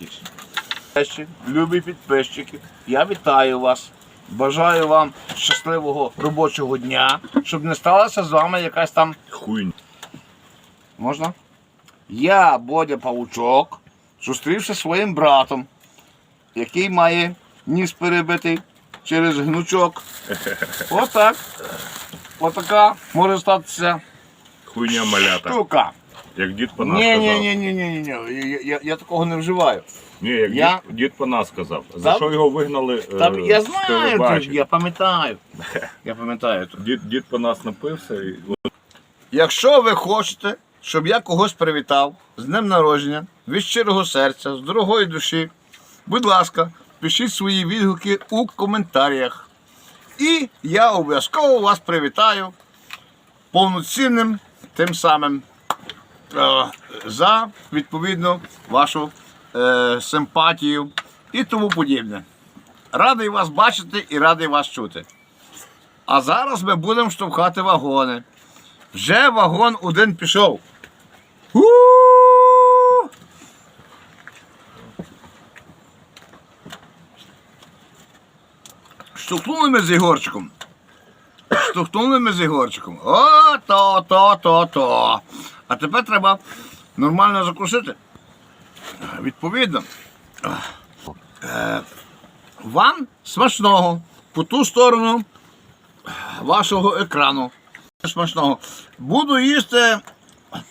найчастіше. Любі підписчики, я вітаю вас. Бажаю вам щасливого робочого дня, щоб не сталася з вами якась там Хуйня. Можна? Я, Бодя Павучок, зустрівся зі своїм братом, який має ніс перебитий через гнучок. Отак. Отака може статися Хуйня малята. штука. Як дід по нас Ні, сказав. ні, ні, ні, ні, ні, ні. Я, я, я такого не вживаю. Ні, як Я- дід, дід по нас сказав. За Та- що його вигнали? е, я з знаю, телебачення? я пам'ятаю. Я пам'ятаю. Дід, дід по нас напився і Якщо ви хочете, щоб я когось привітав з днем народження, від щирого серця, з дорогої душі, будь ласка, пишіть свої відгуки у коментарях. І я обов'язково вас привітаю повноцінним тим самим за відповідно вашу е, симпатію і тому подібне. Радий вас бачити і радий вас чути. А зараз ми будемо штовхати вагони. Вже вагон один пішов. Штовхнули ми з Ігорчиком. Штовхнули ми з Ігорчиком. О, то, то, то, то. А тепер треба нормально закусити. Відповідно. Е, Вам смачного по ту сторону вашого екрану смачного. Буду їсти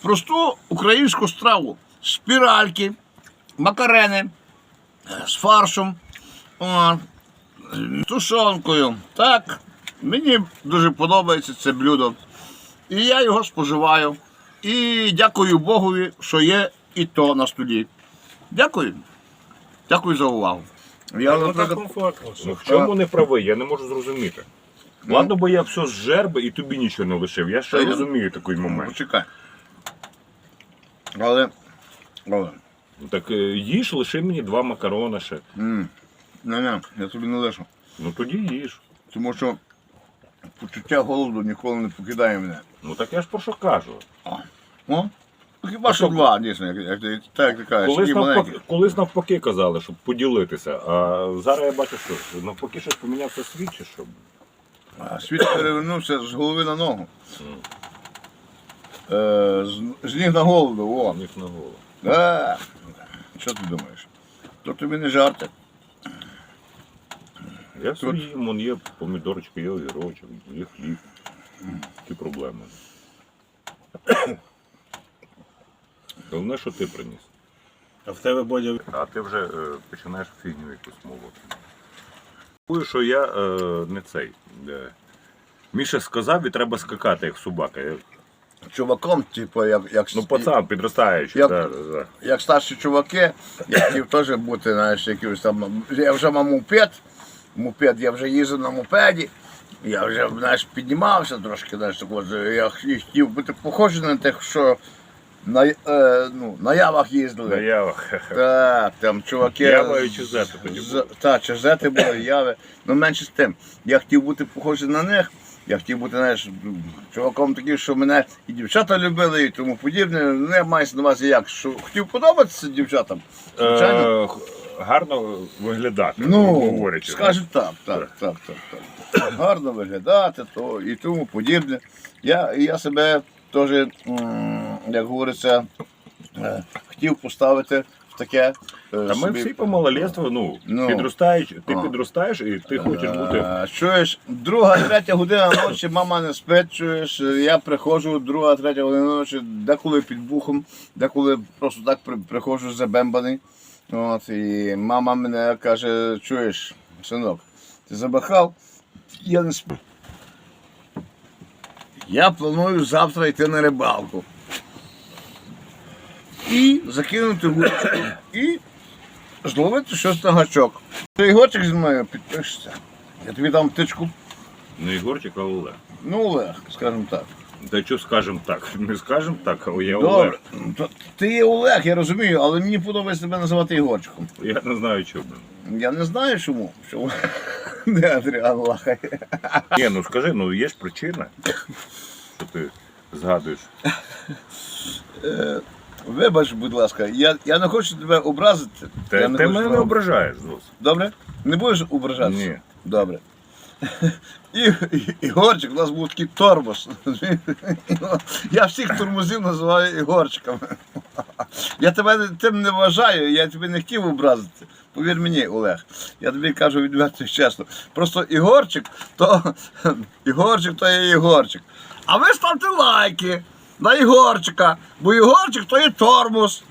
просту українську страву. Спіральки, макарени е, з фаршем, тушонкою. Так, мені дуже подобається це блюдо. І я його споживаю. І дякую Богові, що є і то на столі. Дякую. Дякую за увагу. Я, Ну, наприклад, комфортно. Ну, в чому не правий, я не можу зрозуміти. Ладно, бо я все зжер би і тобі нічого не лишив. Я ще Та я- розумію такий момент. почекай. Але. Але. Ну, Так е, їж, лиши мені два макарони ще. м, Не, не, я тобі не лишу. Ну тоді їж. Тому що почуття голоду ніколи не покидає мене. Ну так я ж про що кажу. О, ну, хіба що два, дійсно, як, як, ти- так як ти кажеш, Колись такі навпаки, колись навпаки казали, щоб поділитися. А зараз я бачу, що навпаки щось помінявся світ чи що. А Світ перевернувся з голови на ногу. Е, з, з ніг на голову, о. Ніг на голову. Да. Що ти думаєш? То тобі не жарти. Я все їм, вон є помідорочки, є огірочок, є хліб. Які проблеми. Головне, що ти приніс. А в тебе Бодя А ти вже е, починаєш фігню якусь молоти. Думаю, що я е, не цей. Е, Міша сказав, і треба скакати, як собака. Я- Чуваком, типу, як, як, Ну, пацан, підростаючий. Як- Да, да, да. як старші чуваки, я хотів теж бути, знаєш, якимось там. Я вже мав мопед, мопед, я вже їздив на мопеді, я вже знаєш, піднімався трошки, знаєш, так от, я хотів бути похожий на тих, що на, е, ну, на явах їздили. На явах. Так, там чуваки. Ява і Чизети тоді були. Так, чизети були, яви. Ну менше з тим. Я хотів бути похожий на них. Я хотів бути, знаєш, чуваком таким, що мене і дівчата любили, і тому подібне. Ну, я маю на увазі як, що хотів подобатися дівчатам. Звичайно. Е, гарно виглядати, Ну, говорячи. скажімо так, так, так, так, так. Гарно виглядати, то і тому подібне. Я, я себе теж, м, як говориться, е, хотів поставити в таке. е, Та ми всі по малолетству, ну, Ну. підростаєш, ти А. підростаєш і ти хочеш бути. Е, Чуєш, друга, третя година ночі, мама не спить, чуєш, я приходжу, друга, третя година ночі, деколи під бухом, деколи просто так приходжу забембаний. От, і мама мене каже, чуєш, синок, ти забахав, я не сплю. Я планую завтра йти на рибалку. І закинути вудочку, і зловити щось на гачок. Ти Ігорчик зі мною підпишешся. Я тобі дам птичку. Не Ігорчик, а Олег. Ну, Олег, скажімо так. Та що скажемо так? Не скажемо так, але я Добре. Олег. То- Ти є Олег, я розумію, але мені подобається тебе називати Ігорчиком. Я не знаю чому. Я не знаю чому. чому. Не Адріан лахає. Ні, ну скажи, ну є ж причина, що ти згадуєш. Вибач, будь ласка, я, я не хочу тебе образити. Ти, я не ти хочу мене не ображаєш зовсім. Добре? Не будеш ображатися? Ні. Добре. І, і, Ігорчик, у нас був такий тормоз. Я всіх тормозів називаю Ігорчиками. Я тебе тим не вважаю, я тебе не хотів образити. Повір мені, Олег. Я тобі кажу відверто і чесно. Просто Ігорчик, то Ігорчик то є Ігорчик. А ви ставте лайки на Ігорчика, бо Ігорчик то є тормоз.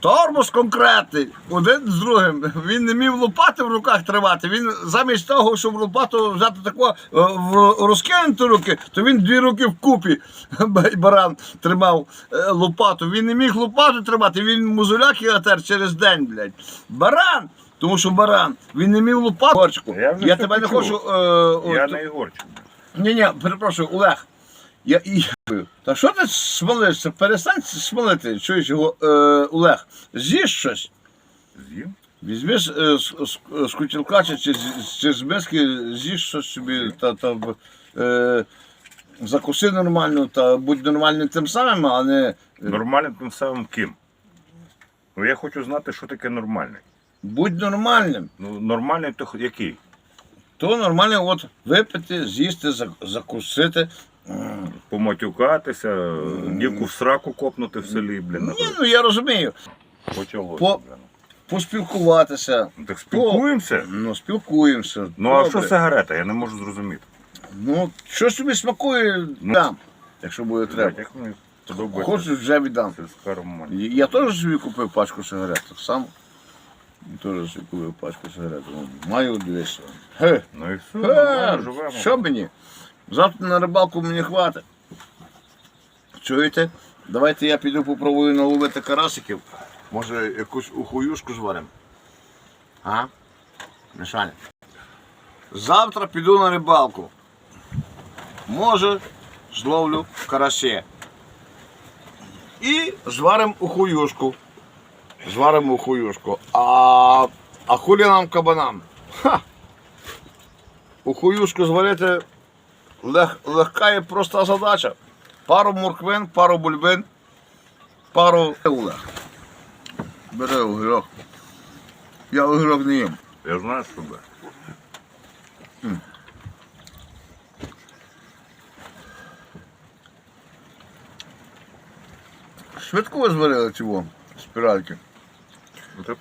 Тормоз конкретний, один з другим. Він не міг лопати в руках тримати. Він замість того, щоб лопату взяти тако е, в розкинути руки, то він дві руки вкупі баран тримав е, лопату. Він не міг лопату тримати, він музуляки отер через день, блядь. Баран! Тому що баран, він не міг лопату. Я Я тебе не хочу. Е, Я от- не Ігорчик. ні, ні, перепрошую, Олег. Я і. Та що ти смолишся? Перестань смолити, чуєш його, е, Олег. З'їж щось. З'їм? Візьмеш е, з, з, з кутілка чи, чи, з- чи з миски, з'їж щось собі та, та е, закуси нормально та будь нормальним тим самим, а не Нормальним тим самим ким? Ну я хочу знати, що таке нормальний. будь нормальним. Ну, нормальний то х- який? То нормально от випити, з'їсти, зак- закусити. Поматюкатися, дівку в сраку копнути в селі, блін. Ні, ну я розумію. Почалося. По- блін. Поспілкуватися. Ну, Так спілкуємося. Ну, спілкуємося. Ну а що Добре. сигарета? Я не можу зрозуміти. Ну, що тобі смакує, Ну, дам, якщо буде треба. Як мені подобається. Хочеш, вже віддам. Сільська романтика. Я я теж собі купив пачку сигарет, так само. Теж собі купив пачку сигарет. Ну, Маю дивись. Ге, Ну і все, ге, нормально живемо. що мені? Завтра на рибалку мені хватить. Чуєте? Давайте я піду попробую наловити карасиків. Може якусь ухуюшку зваримо. А? Мішаня. Завтра піду на рибалку. Може, зловлю карася. І зваримо ухуюшку. Зваримо ухуюшку. А, а хулі нам кабанам? Ха! Ухуюшку зварити лег, легка і проста задача. Пару морквин, пару бульбин, пару улег. Бери огірок. Я огірок не їм. Я знаю, що буде. Швидко ви зварили цього спіральки. Ну, це